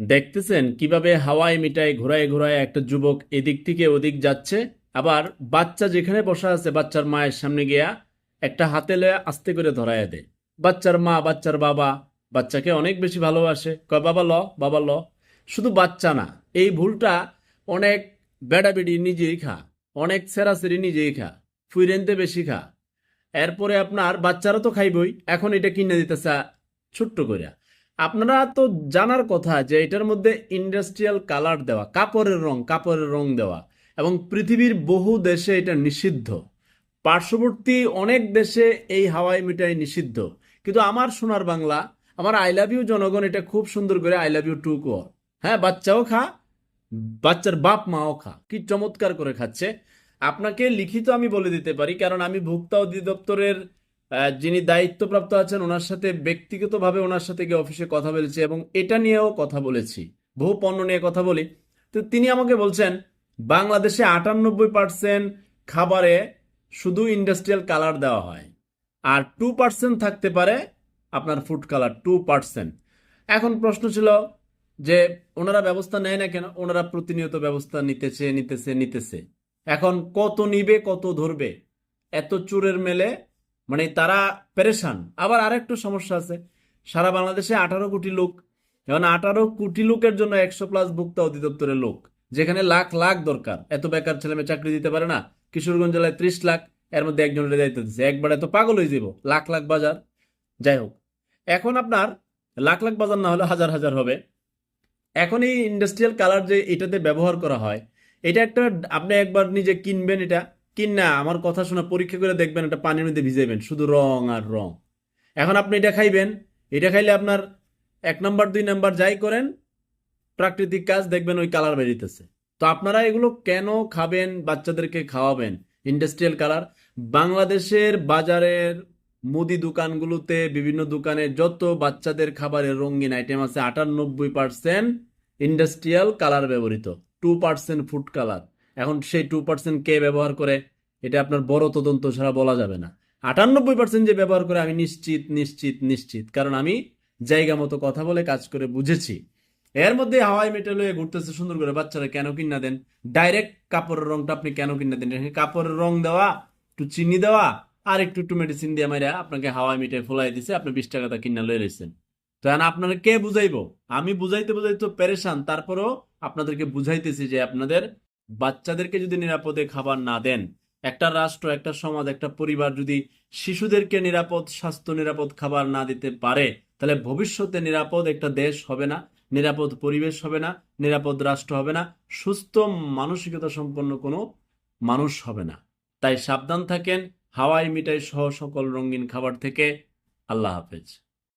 দেখতেছেন কীভাবে হাওয়ায় মিটায় ঘোরায় ঘোরায় একটা যুবক এদিক থেকে ওদিক যাচ্ছে, আবার বাচ্চা যেখানে বসা আছে, বাচ্চার মায়ের সামনে গিয়া একটা হাতে লয়ে আস্তে করে ধরায় দেয়। বাচ্চার মা, বাচ্চার বাবা, বাচ্চাকে অনেক বেশি ভালোবাসে। কয়, বাবা, ল বাবা, ল। শুধু বাচ্চা না, এই ভুলটা অনেক বেড়াবেড়ি নিজেই খা, অনেক সেরাসেরি নিজেই খা, ফুইরেনতে বেশি খা। এরপরে আপনার বাচ্চারা তো খাইবই, এখন এটা কিনে দিতেছে ছোট্ট করে আপনারা তো জানার কথা যে এটার মধ্যে ইন্ডাস্ট্রিয়াল কালার দেওয়া, কাপড়ের রং কাপড়ের রং দেওয়া এবং পৃথিবীর বহু দেশে এটা নিষিদ্ধ। পার্শ্ববর্তী অনেক দেশে এই হাওয়াই মিঠাই নিষিদ্ধ। কিন্তু আমার সোনার বাংলা, আমার আই লাভ ইউ জনগণ এটা খুব সুন্দর করে আই লাভ ইউ টু কো হ্যাঁ বাচ্চাও খা, বাচ্চার বাপ মাও খা, কি চমৎকার করে খাচ্ছে। আপনাকে লিখিত আমি বলে দিতে পারি, কারণ আমি ভোক্তা অধিদপ্তরের যিনি দায়িত্বপ্রাপ্ত আছেন, ওনার সাথে ব্যক্তিগতভাবে ওনার সাথে গিয়ে অফিসে কথা বলেছি এবং এটা নিয়েও কথা বলেছি। বহু পণ্য নিয়ে কথা বলি। তো তিনি আমাকে বলছেন, বাংলাদেশে আটানব্বই পার্সেন্ট খাবারে শুধু ইন্ডাস্ট্রিয়াল কালার দেওয়া হয়। আর টু পার্সেন্ট থাকতে পারে আপনার ফুড কালার টু পার্সেন্ট এখন প্রশ্ন ছিল যে, ওনারা ব্যবস্থা নেয় না কেন? ওনারা প্রতিনিয়ত ব্যবস্থা নিতেছে নিতেছে নিতেছে। এখন কত নিবে, কত ধরবে? এত চোরের মেলে মানে তারা পেরেশান। আবার আরেকটু সমস্যা আছে। সারা বাংলাদেশে আঠারো কোটি লোক। এখন আঠারো কোটি লোকের জন্য একশো প্লাস ভোক্তা অধিদপ্তরের লোক। যেখানে লাখ লাখ দরকার। এত বেকার ছেলে মেয়ে চাকরি দিতে পারে না। কিশোরগঞ্জ জেলায় ত্রিশ লাখ। এর মধ্যে একজনের দায়িত্ব দিচ্ছে একবারে তো পাগল হয়ে যাব লাখ লাখ বাজার। যাই হোক। এখন আপনার লাখ লাখ বাজার না হলে হাজার হাজার হবে। এখন এই ইন্ডাস্ট্রিয়াল কালার যে এটাতে ব্যবহার করা হয়, এটা একটা আপনি একবার নিজে কিনবেন এটা। কিন না? আমার কথা শোনা পরীক্ষা করে দেখবেন এটা পানির মধ্যে ভিজাইবেন, শুধু রং আর রং। এখন আপনি এটা খাইবেন, এটা খাইলে আপনার এক নাম্বার, দুই নাম্বার যাই করেন, প্রাকৃতিক কাজ দেখবেন ওই কালার বেরিতেছে। তো আপনারা এগুলো কেন খাবেন, বাচ্চাদেরকে খাওয়াবেন? ইন্ডাস্ট্রিয়াল কালার বাংলাদেশের বাজারের মুদি দোকানগুলোতে বিভিন্ন দোকানে যত বাচ্চাদের খাবারের রঙিন আইটেম আছে, আটানব্বই পার্সেন্ট ইন্ডাস্ট্রিয়াল কালার ব্যবহৃত। টু পার্সেন্ট ফুড কালার এখন সেই টু পার্সেন্ট কে ব্যবহার করে, এটা আপনার বড় তদন্ত ছাড়া বলা যাবে না। আটানব্বই পার্সেন্ট যে ব্যবহার করে আমি নিশ্চিত নিশ্চিত নিশ্চিত। কারণ আমি জায়গা মতো কথা বলে কাজ করে বুঝেছি। এর মধ্যে হাওয়াই মেটাল হয়ে ঘুরতেছে সুন্দর করে। বাচ্চারা কেন কিনা দেন? ডাইরেক্ট কাপড়ের রংটা আপনি কেন কিনা দেন? কাপড়ের রং দেওয়া, একটু চিনি দেওয়া, আর একটু একটু মেডিসিন দিয়ে মাইরা আপনাকে হাওয়াই মিটাই ফোলাই দিছে, আপনি বিশ টাকাটা কিনা লয়ে রয়েছেন তো আপনারা কে বুঝাইবো? আমি বুঝাইতে বুঝাইতে পেরেশান। তারপরও আপনাদেরকে বুঝাইতেছি যে আপনাদের বাচ্চাদেরকে যদি নিরাপদে খাবার না দেন, একটা রাষ্ট্র, একটা সমাজ, একটা পরিবার যদি শিশুদেরকে নিরাপদ, স্বাস্থ্য নিরাপদ খাবার না দিতে পারে, তাহলে ভবিষ্যতে নিরাপদ একটা দেশ হবে না, নিরাপদ পরিবেশ হবে না, নিরাপদ রাষ্ট্র হবে না, সুস্থ মানসিকতা সম্পন্ন কোনো মানুষ হবে না। তাই সাবধান থাকেন, হাওয়াই মিঠাই সহ সকল রঙিন খাবার থেকে। আল্লাহ হাফেজ।